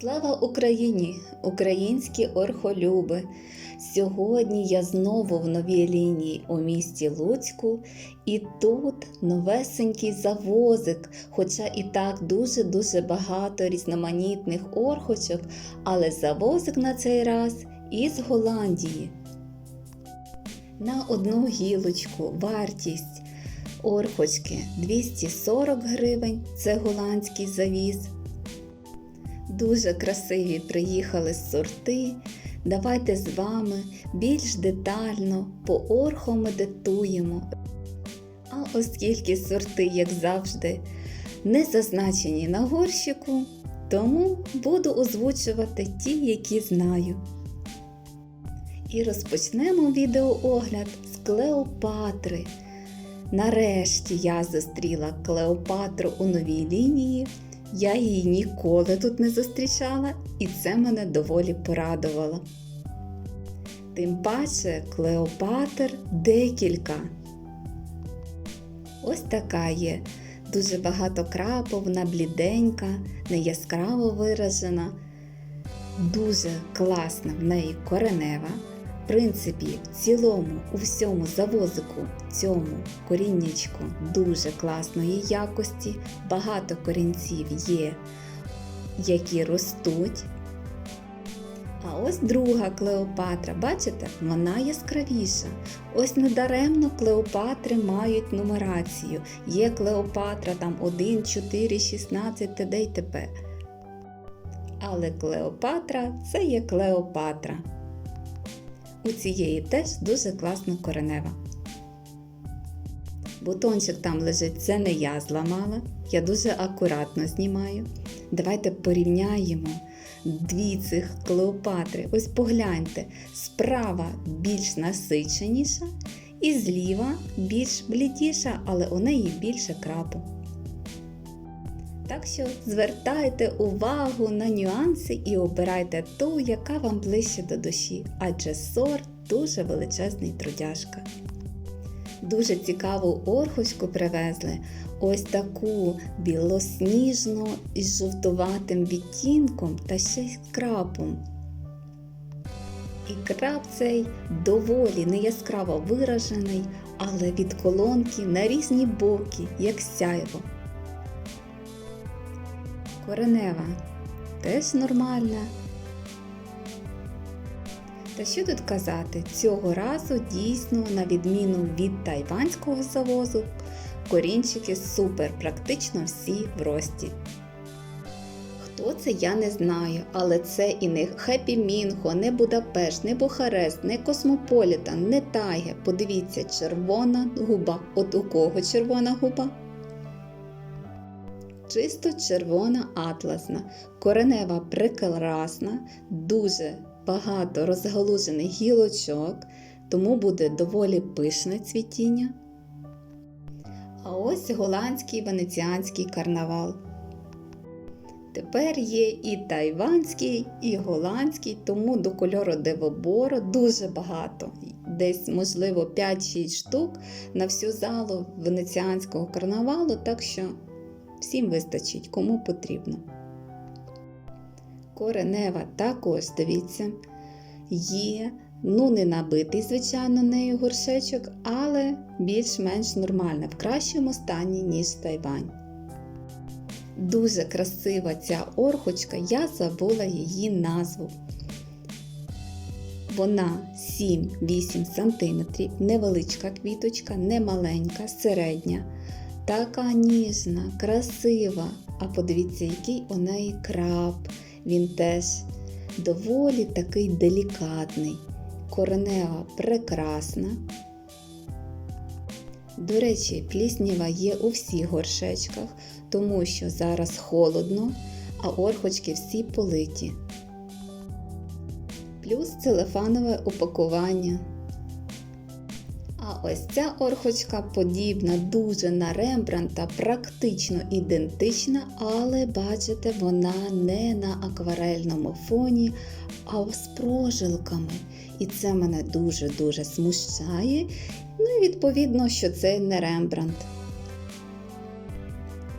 Слава Україні! Українські орхолюби! Сьогодні я знову в новій лінії у місті Луцьку, і тут новесенький завозик, хоча і так дуже-дуже багато різноманітних орхочок, але завозик на цей раз із Голландії. На одну гілочку вартість орхочки 240 гривень, це голландський завіз. Дуже красиві приїхали сорти. Давайте з вами більш детально по орху медитуємо. А оскільки сорти, як завжди, не зазначені на горщику, тому буду озвучувати ті, які знаю. І розпочнемо відеоогляд з Клеопатри. Нарешті я зустріла Клеопатру у новій лінії. Я її ніколи тут не зустрічала, і це мене доволі порадувало. Тим паче Клеопатр декілька. Ось така є. Дуже багато краповна, бліденька, не яскраво виражена. Дуже класна в неї коренева. Принципі, в цілому, у всьому завозику цьому коріннячку дуже класної якості. Багато корінців є, які ростуть. А ось друга Клеопатра, бачите, вона яскравіша. Ось недаремно Клеопатри мають нумерацію. Є Клеопатра там 1, 4, 16 т.д. й т.п. Але Клеопатра це є Клеопатра. У цієї теж дуже класна коренева. Бутончик там лежить, це не я зламала. Я дуже акуратно знімаю. Давайте порівняємо дві цих Клеопатри. Ось погляньте, справа більш насиченіша, і зліва більш блідіша, але у неї більше крапу. Так що звертайте увагу на нюанси і обирайте ту, яка вам ближче до душі, адже сорт дуже величезний трудяжка. Дуже цікаву орхоську привезли. Ось таку білосніжну із жовтуватим відтінком та ще й крапом. І крап цей доволі неяскраво виражений, але від колонки на різні боки, як сяйво. Коренева теж нормальна. Та що тут казати, цього разу дійсно, на відміну від тайванського завозу, корінчики супер, практично всі в рості. Хто це, я не знаю, але це і не Хеппі Мінго, не Будапешт, не Бухарест, не Космополітан, не Тайге. Подивіться, червона губа. От у кого червона губа? Чисто червона атласна, коренева прекрасна, дуже багато розгалужених гілочок, тому буде доволі пишне цвітіння. А ось голландський венеціанський карнавал. Тепер є і тайванський, і голландський, тому до кольору девобору дуже багато. Десь, можливо, 5-6 штук на всю залу венеціанського карнавалу, так що всім вистачить, кому потрібно. Коренева також, дивіться, є, ну не набитий, звичайно, нею горшечок, але більш-менш нормальна, в кращому стані, ніж Тайвань. Дуже красива ця орхочка, я забула її назву. Вона 7-8 см, невеличка квіточка, не маленька, середня. Така ніжна, красива. А подивіться, який у неї краб. Він теж доволі такий делікатний. Коренева прекрасна. До речі, плісніва є у всіх горшечках, тому що зараз холодно, а орхочки всі политі. Плюс целефанове упакування. А ось ця орхочка подібна дуже на Рембранта, практично ідентична, але бачите, вона не на акварельному фоні, а з прожилками. І це мене дуже-дуже смущає. Ну і відповідно, що це не Рембрандт.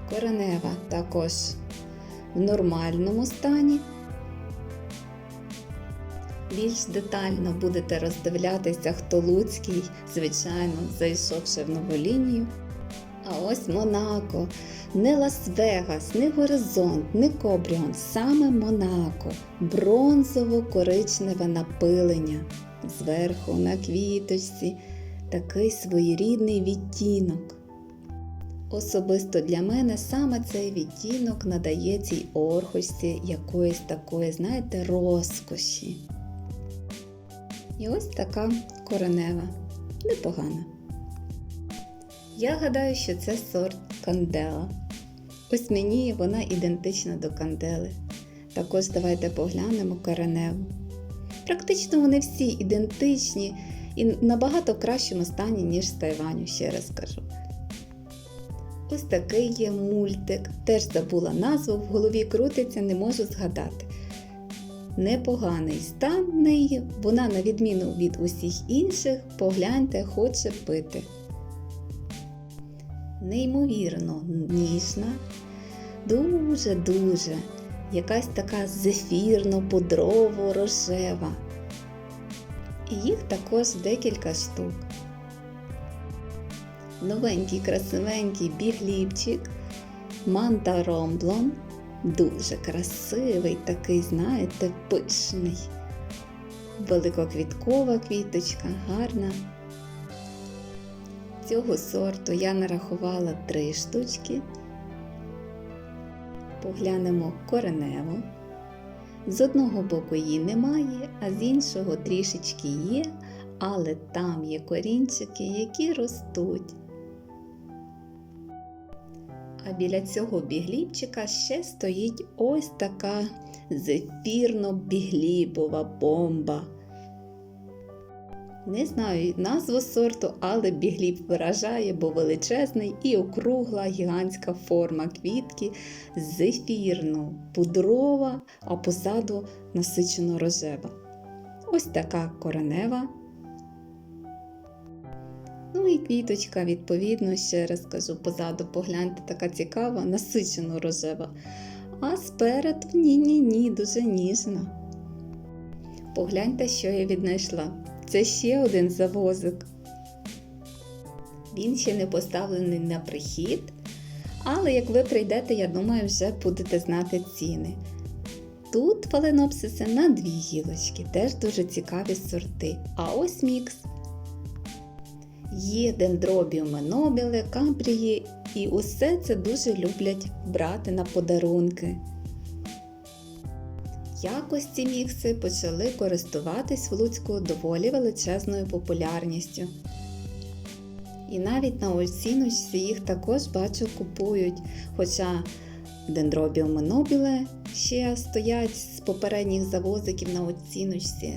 Коренева також в нормальному стані, Більш детально будете роздивлятися, хто Луцький, звичайно, зайшовши в нову лінію. А ось Монако. Не Лас-Вегас, не Горизонт, не Кобріон, саме Монако. Бронзово-коричневе напилення. Зверху на квіточці такий своєрідний відтінок. Особисто для мене саме цей відтінок надає цій орхості якоїсь такої, знаєте, розкоші. І ось така коренева, непогана. Я гадаю, що це сорт кандела. Ось мені вона ідентична до кандели. Також давайте поглянемо кореневу. Практично вони всі ідентичні і набагато кращому стані, ніж з Тайваню, ще раз кажу. Ось такий є мультик. Теж забула назву, в голові крутиться, не можу згадати. Непоганий стан в неї, вона, на відміну від усіх інших, погляньте, хоче пити. Неймовірно ніжна, дуже-дуже, якась така зефірно-пудрово рожева. І їх також декілька штук. Новенький красивенький бігліпчик, манта ромблон, дуже красивий, такий, знаєте, пишний. Великоквіткова квіточка, гарна. Цього сорту я нарахувала три штучки. Поглянемо коренево. З одного боку її немає, а з іншого трішечки є, але там є корінчики, які ростуть. А біля цього бігліпчика ще стоїть ось така зефірно-біглібова бомба. Не знаю назву сорту, але бігліб виражає, бо величезний і округла гігантська форма квітки зефірно, пудрова, а позаду насичено рожева. Ось така коренева. Ну і квіточка, відповідно, ще раз кажу, позаду погляньте, така цікава, насичено рожева. А спереду ні-ні-ні, дуже ніжна. Погляньте, що я віднайшла. Це ще один завозик. Він ще не поставлений на прихід, але як ви прийдете, я думаю, вже будете знати ціни. Тут фаленопсиси на дві гілочки, теж дуже цікаві сорти. А ось мікс. Є дендробіуми нобіле, кампрії, і усе це дуже люблять брати на подарунки. Якось ці мікси почали користуватись в Луцьку доволі величезною популярністю. І навіть на оціночці їх також бачу купують, хоча дендробіуми нобіле ще стоять з попередніх завозиків на оціночці,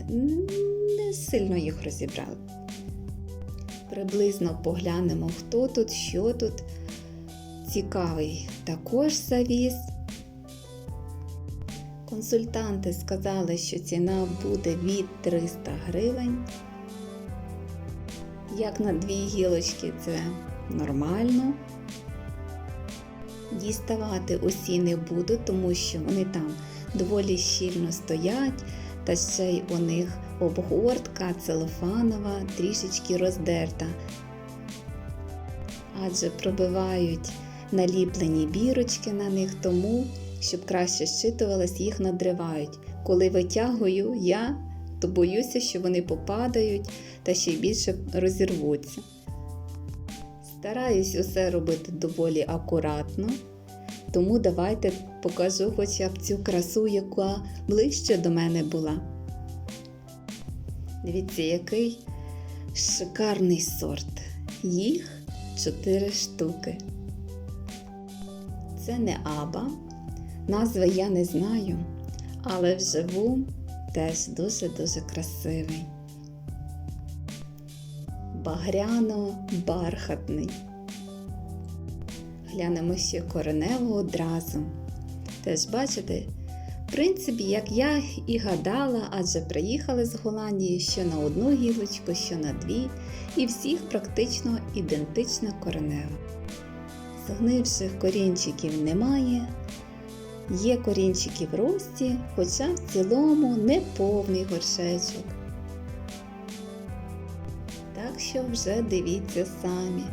не сильно їх розібрали. Приблизно поглянемо, хто тут, що тут. Цікавий також завіз. Консультанти сказали, що ціна буде від 300 гривень. Як на дві гілочки це нормально. Діставати усі не буду, тому що вони там доволі щільно стоять, та ще й у них обгортка целофанова, трішечки роздерта. Адже пробивають наліплені бірочки на них, тому щоб краще щитувалось, їх надривають. Коли витягую я, то боюся, що вони попадають та ще більше розірвуться. Стараюсь усе робити доволі акуратно, тому давайте покажу хоча б цю красу, яка ближче до мене була. Дивіться, який шикарний сорт. Їх 4 штуки. Це не аба, Назви я не знаю, але вживу теж дуже-дуже красивий. Багряно-бархатний. Глянемо ще коренево одразу. Теж бачите, в принципі, як я і гадала, адже приїхали з Голландії що на одну гілочку, що на дві, і всіх практично ідентична коренева. Згнивших корінчиків немає, Є корінчики в рості, хоча в цілому не повний горшечок. Так що вже дивіться самі.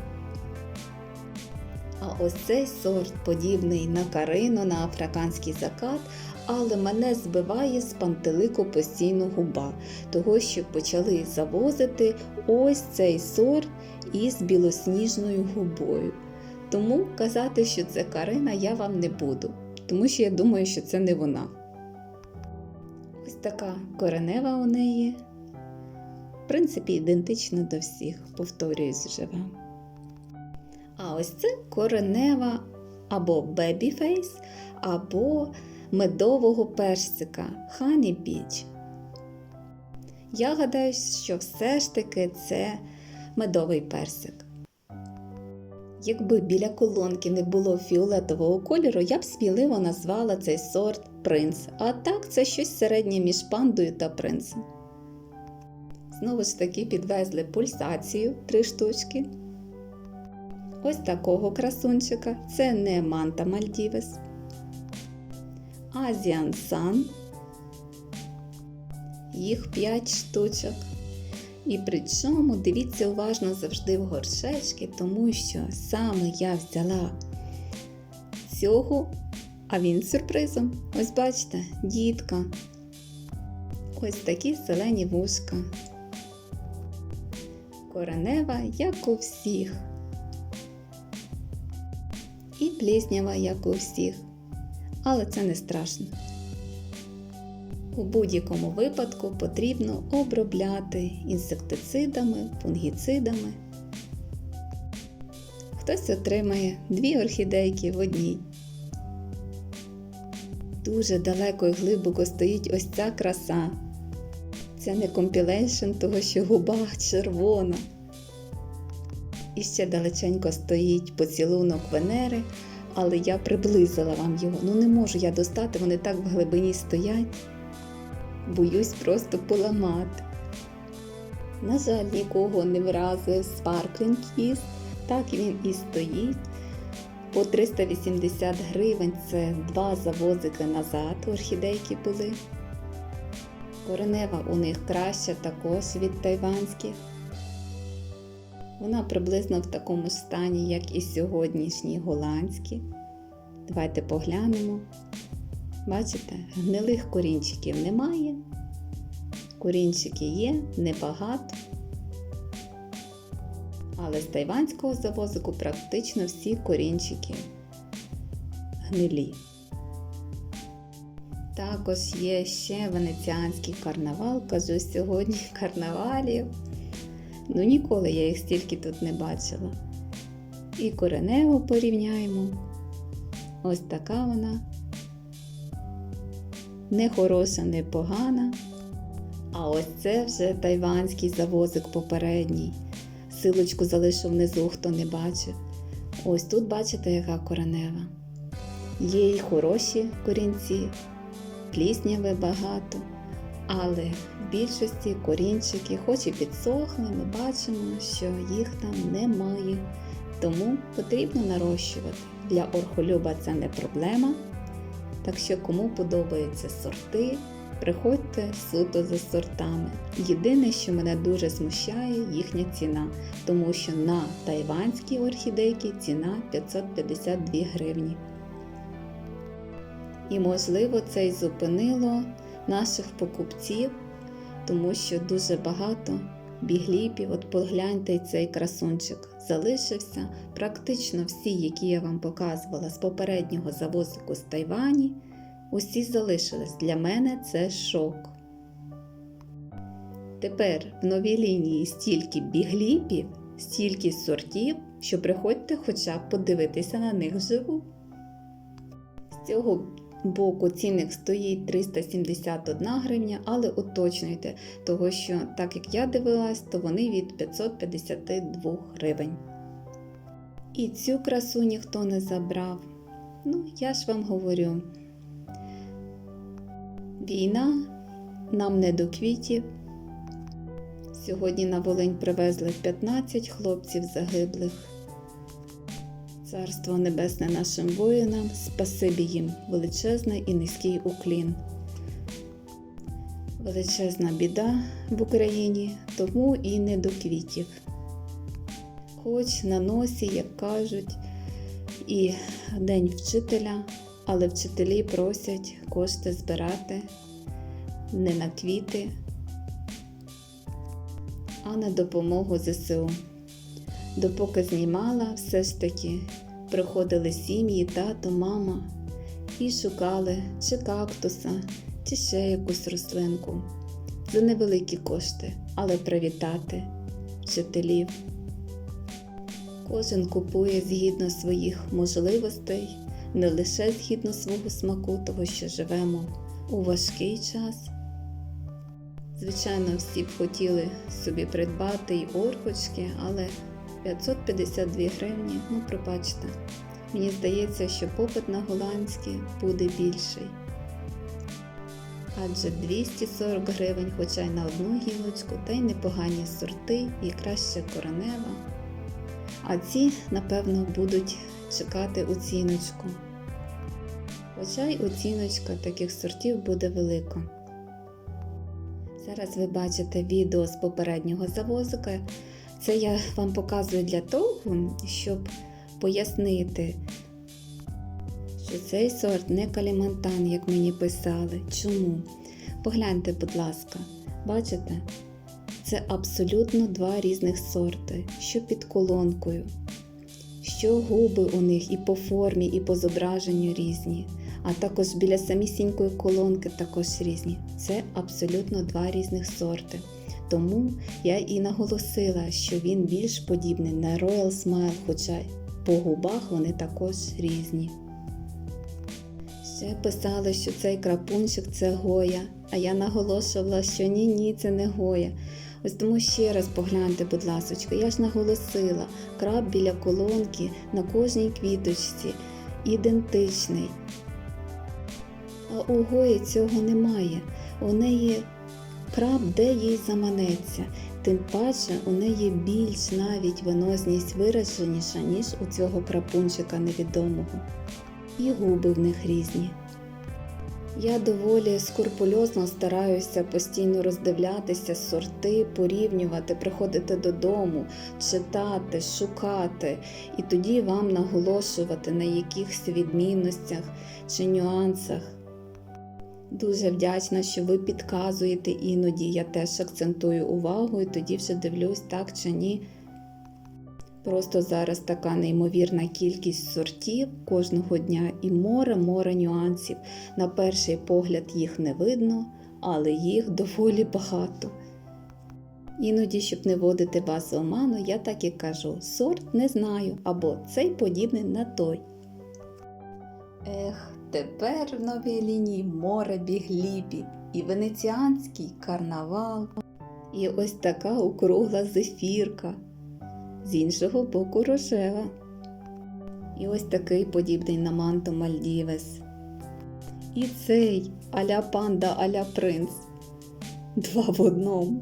А ось цей сорт подібний на карину, на африканський закат, але мене збиває з пантелику постійно губа, того що почали завозити ось цей сорт із білосніжною губою. Тому казати, що це карина, я вам не буду, тому що я думаю, що це не вона. Ось така коренева у неї. В принципі, ідентична до всіх, повторююсь вже вам. А ось це коренева або бебіфейс, або медового персика Honey Beach. Я гадаю, що все ж таки це медовий персик. Якби біля колонки не було фіолетового кольору, я б сміливо назвала цей сорт принц. А так це щось середнє між пандою та принцем. Знову ж таки підвезли пульсацію три штучки. Ось такого красунчика. Це не манта Мальдівес. Азіан Сан. Їх 5 штучок. І причому дивіться уважно завжди в горшечки, тому що саме я взяла цього, а він сюрпризом. Ось бачите, дітка. Ось такі зелені вушка. Коренева, як у всіх. Пліснява, як у всіх. Але це не страшно. У будь-якому випадку потрібно обробляти інсектицидами, фунгіцидами. Хтось отримає дві орхідейки в одній. Дуже далеко і глибоко стоїть ось ця краса. Це не компілейшн того, що губа червона. І ще далеченько стоїть поцілунок Венери, але я приблизила вам його. Ну не можу я достати, вони так в глибині стоять. Боюсь просто поламати. На жаль, нікого не вразив Sparkling Kiss, так він і стоїть. По 380 гривень це два завозики назад, орхідейки були. Коренева у них краща також від тайванських. Вона приблизно в такому стані, як і сьогоднішні голландські. Давайте поглянемо. Бачите, гнилих корінчиків немає. Корінчики є, небагато. Але з тайванського завозику практично всі корінчики гнилі. Також є ще венеціанський карнавал, кажу сьогодні карнавалів. Ну ніколи я їх стільки тут не бачила. І коренево порівняємо. Ось така вона. Не хороша, не погана. А ось це вже тайванський завозик попередній. Силочку залишу внизу, хто не бачив. Ось тут бачите, яка коренева. Є й хороші корінці, плісняви багато, але більшості корінчики, хоч і підсохли, ми бачимо, що їх там немає. Тому потрібно нарощувати. Для орхолюба це не проблема. Так що, кому подобаються сорти, приходьте суто за сортами. Єдине, що мене дуже смущає, їхня ціна, тому що на тайванські орхідейки ціна 552 гривні. І, можливо, це й зупинило наших покупців, тому що дуже багато бігліпів, от погляньте цей красунчик, залишився. Практично всі, які я вам показувала з попереднього завозику з Тайвані, усі залишились. Для мене це шок. Тепер в новій лінії стільки бігліпів, стільки сортів, що приходьте хоча б подивитися на них вживу. З цього боку цінник стоїть 371 гривня, але уточнюйте, того що, так як я дивилась, то вони від 552 гривень. І цю красу ніхто не забрав. Ну, я ж вам говорю. Війна нам не до квітів. Сьогодні на Волинь привезли 15 хлопців загиблих. Царство небесне нашим воїнам, спасибі їм, величезний і низький уклін. Величезна біда в Україні, тому і не до квітів. Хоч на носі, як кажуть, і День вчителя, але вчителі просять кошти збирати не на квіти, а на допомогу ЗСУ. Допоки знімала, все ж таки приходили сім'ї, тато, мама і шукали чи кактуса, чи ще якусь рослинку за невеликі кошти, але привітати вчителів. Кожен купує згідно своїх можливостей, не лише згідно свого смаку, того що живемо у важкий час. Звичайно, всі б хотіли собі придбати й орхочки, але 552 гривні, ну пробачте. Мені здається, що попит на голландські буде більший. Адже 240 гривень, хоча й на одну гілочку, та й непогані сорти, і краще коронева. А ці, напевно, будуть чекати оціночку. Хоча й оціночка таких сортів буде велика. Зараз ви бачите відео з попереднього завозика. Це я вам показую для того, щоб пояснити, що цей сорт не калімантан, як мені писали. Чому? Погляньте, будь ласка, бачите? Це абсолютно два різних сорти, що під колонкою, що губи у них і по формі, і по зображенню різні, а також біля самісінької колонки також різні. Це абсолютно два різних сорти. Тому я і наголосила, що він більш подібний на Royal Smile, хоча по губах вони також різні. Ще писали, що цей крапунчик це Гоя, а я наголошувала, що ні-ні, це не Гоя. Ось тому ще раз погляньте, будь ласочка, я ж наголосила, краб біля колонки на кожній квіточці ідентичний. А у Гої цього немає. У неї краб, де їй заманеться. Тим паче у неї більш навіть виносність вираженіша, ніж у цього крапунчика невідомого. І губи в них різні. Я доволі скрупульозно стараюся постійно роздивлятися сорти, порівнювати, приходити додому, читати, шукати, і тоді вам наголошувати на якихось відмінностях чи нюансах. Дуже вдячна, що ви підказуєте іноді. Я теж акцентую увагу і тоді вже дивлюсь, так чи ні. Просто зараз така неймовірна кількість сортів кожного дня і море-море нюансів. На перший погляд їх не видно, але їх доволі багато. Іноді, щоб не вводити вас в оману, я так і кажу: сорт не знаю, або цей подібний на той. Ех, тепер в новій лінії море бігліпі, і венеціанський карнавал, і ось така округла зефірка з іншого боку рожева. І ось такий подібний на манту Мальдівес. І цей аля панда, аля принц. Два в одному.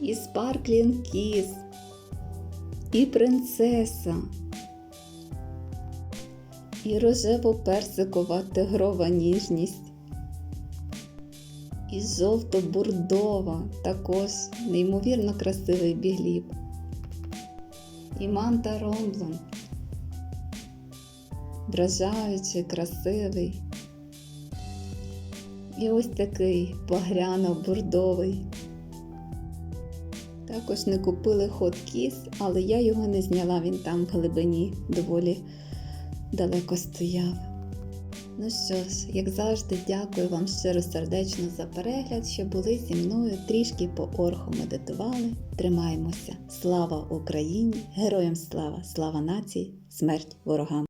І Спарклін Кіс, і принцеса, і рожево-персикова тигрова ніжність і жовто-бурдова, також неймовірно красивий бігліб. І манта ромблон, вражаючий, красивий. І ось такий багряно-бурдовий. Також не купили хот кіс, але я його не зняла, він там в глибині доволі далеко стояв. Ну що ж, як завжди, дякую вам щиро сердечно за перегляд, що були зі мною трішки по орху медитували. Тримаємося! Слава Україні! Героям слава! Слава нації! Смерть ворогам!